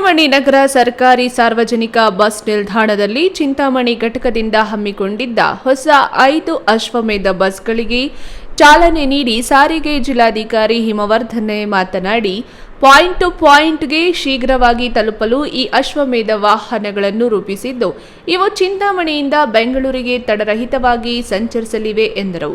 ಚಿಂತಾಮಣಿ ನಗರ ಸರ್ಕಾರಿ ಸಾರ್ವಜನಿಕ ಬಸ್ ನಿಲ್ದಾಣದಲ್ಲಿ ಚಿಂತಾಮಣಿ ಘಟಕದಿಂದ ಹಮ್ಮಿಕೊಂಡಿದ್ದ ಹೊಸ ಐದು ಅಶ್ವಮೇಧ ಬಸ್ಗಳಿಗೆ ಚಾಲನೆ ನೀಡಿ ಸಾರಿಗೆ ಜಿಲ್ಲಾಧಿಕಾರಿ ಹಿಮವರ್ಧನೆ ಮಾತನಾಡಿ ಪಾಯಿಂಟ್ ಟು ಪಾಯಿಂಟ್ಗೆ ಶೀಘ್ರವಾಗಿ ತಲುಪಲು ಈ ಅಶ್ವಮೇಧ ವಾಹನಗಳನ್ನು ರೂಪಿಸಿದ್ದು, ಇವು ಚಿಂತಾಮಣಿಯಿಂದ ಬೆಂಗಳೂರಿಗೆ ತಡರಹಿತವಾಗಿ ಸಂಚರಿಸಲಿವೆ ಎಂದರು.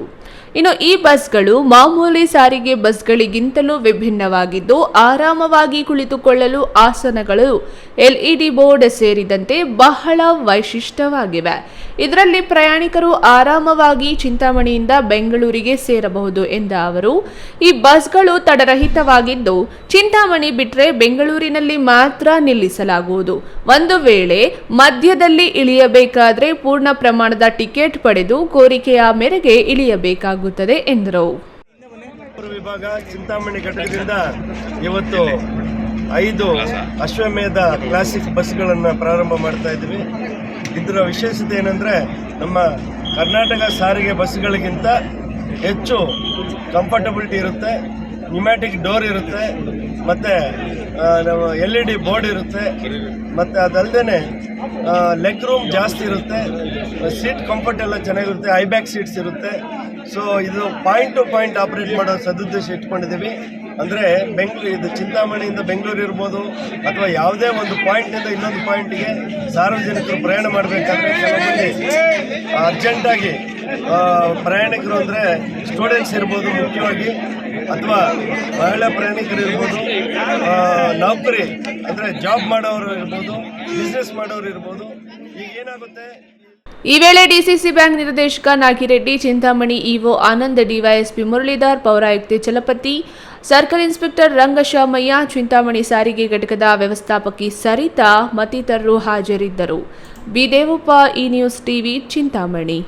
ಇನ್ನು ಈ ಬಸ್ಗಳು ಮಾಮೂಲಿ ಸಾರಿಗೆ ಬಸ್ಗಳಿಗಿಂತಲೂ ವಿಭಿನ್ನವಾಗಿದ್ದು, ಆರಾಮವಾಗಿ ಕುಳಿತುಕೊಳ್ಳಲು ಆಸನಗಳು, ಎಲ್ಇಡಿ ಬೋರ್ಡ್ ಸೇರಿದಂತೆ ಬಹಳ ವೈಶಿಷ್ಟ್ಯವಾಗಿವೆ. ಇದರಲ್ಲಿ ಪ್ರಯಾಣಿಕರು ಆರಾಮವಾಗಿ ಚಿಂತಾಮಣಿಯಿಂದ ಬೆಂಗಳೂರಿಗೆ ಸೇರಬಹುದು ಎಂದ ಅವರು, ಈ ಬಸ್ಗಳು ತಡರಹಿತವಾಗಿದ್ದು, ಚಿಂತಾಮಣಿ ಬಿಟ್ಟರೆ ಬೆಂಗಳೂರಿನಲ್ಲಿ ಮಾತ್ರ ನಿಲ್ಲಿಸಲಾಗುವುದು. ಒಂದು ವೇಳೆ ಮಧ್ಯದಲ್ಲಿ ಇಳಿಯಬೇಕಾದರೆ ಪೂರ್ಣ ಪ್ರಮಾಣದ ಟಿಕೆಟ್ ಪಡೆದು ಕೋರಿಕೆಯ ಮೇರೆಗೆ ಇಳಿಯಬೇಕಾಗುತ್ತದೆ ಎಂದರು. ವಿಭಾಗ ಚಿಂತಾಮಣಿ ಘಟಕದಿಂದ ಇವತ್ತು ಐದು ಅಶ್ವಮೇಧ ಕ್ಲಾಸಿಕ್ ಬಸ್ಗಳನ್ನು ಪ್ರಾರಂಭ ಮಾಡ್ತಾ ಇದ್ದೀವಿ. ಇದರ ವಿಶೇಷತೆ ಏನಂದರೆ ನಮ್ಮ ಕರ್ನಾಟಕ ಸಾರಿಗೆ ಬಸ್ಗಳಿಗಿಂತ ಹೆಚ್ಚು ಕಂಫರ್ಟಬಿಲಿಟಿ ಇರುತ್ತೆ ನ್ಯೂಮ್ಯಾಟಿಕ್ ಡೋರ್ ಇರುತ್ತೆ, ಮತ್ತು ಎಲ್ ಇ ಡಿ ಬೋರ್ಡ್ ಇರುತ್ತೆ, ಮತ್ತು ಅದಲ್ಲದೆ ಲೆಗ್ ರೂಮ್ ಜಾಸ್ತಿ ಇರುತ್ತೆ. ಸೀಟ್ ಕಂಫರ್ಟ್ ಎಲ್ಲ ಚೆನ್ನಾಗಿರುತ್ತೆ. ಐ ಬ್ಯಾಕ್ ಸೀಟ್ಸ್ ಇರುತ್ತೆ. ಸೊ ಇದು ಪಾಯಿಂಟ್ ಟು ಪಾಯಿಂಟ್ ಆಪರೇಟ್ ಮಾಡೋ ಸದುದ್ದೇಶ ಇಟ್ಕೊಂಡಿದ್ದೀವಿ. ಅಂದರೆ ಬೆಂಗಳೂರು, ಇದು ಚಿಂತಾಮಣಿಯಿಂದ ಬೆಂಗಳೂರು ಇರ್ಬೋದು, ಅಥವಾ ಯಾವುದೇ ಒಂದು ಪಾಯಿಂಟಿಂದ ಇನ್ನೊಂದು ಪಾಯಿಂಟಿಗೆ ಸಾರ್ವಜನಿಕರು ಪ್ರಯಾಣ ಮಾಡಬೇಕಾದ್ರೆ ಅರ್ಜೆಂಟಾಗಿ ಪ್ರಯಾಣಿಕರು ಅಂದರೆ ಸ್ಟೂಡೆಂಟ್ಸ್ ಇರ್ಬೋದು ಮುಖ್ಯವಾಗಿ, ಅಥವಾ ಮಹಿಳಾ ಪ್ರಯಾಣಿಕರು ಇರ್ಬೋದು ನೌಕರಿ ಅಂದರೆ ಜಾಬ್ ಮಾಡೋರು ಇರ್ಬೋದು ಬಿಸ್ನೆಸ್ ಮಾಡೋರು ಇರ್ಬೋದು, ಈಗ ಏನಾಗುತ್ತೆ? ಈ ವೇಳೆ ಡಿಸಿಸಿ ಬ್ಯಾಂಕ್ ನಿರ್ದೇಶಕ ನಾಗಿರೆಡ್ಡಿ ಚಿಂತಾಮಣಿ ಇಒ ಆನಂದ್, ಡಿವೈಎಸ್ಪಿ ಮುರಳೀಧರ್, ಪೌರಾಯುಕ್ತೆ ಚಲಪತಿ, ಸರ್ಕಲ್ ಇನ್ಸ್ಪೆಕ್ಟರ್ ರಂಗಶಾಮಯ್ಯ, ಚಿಂತಾಮಣಿ ಸಾರಿಗೆ ಘಟಕದ ವ್ಯವಸ್ಥಾಪಕಿ ಸರಿತಾ, ಮತ್ತಿತರರು ಹಾಜರಿದ್ದರು. ಬಿ ದೇವಪ್ಪ ಈ ನ್ಯೂಸ್ ಟಿವಿ, ಚಿಂತಾಮಣಿ.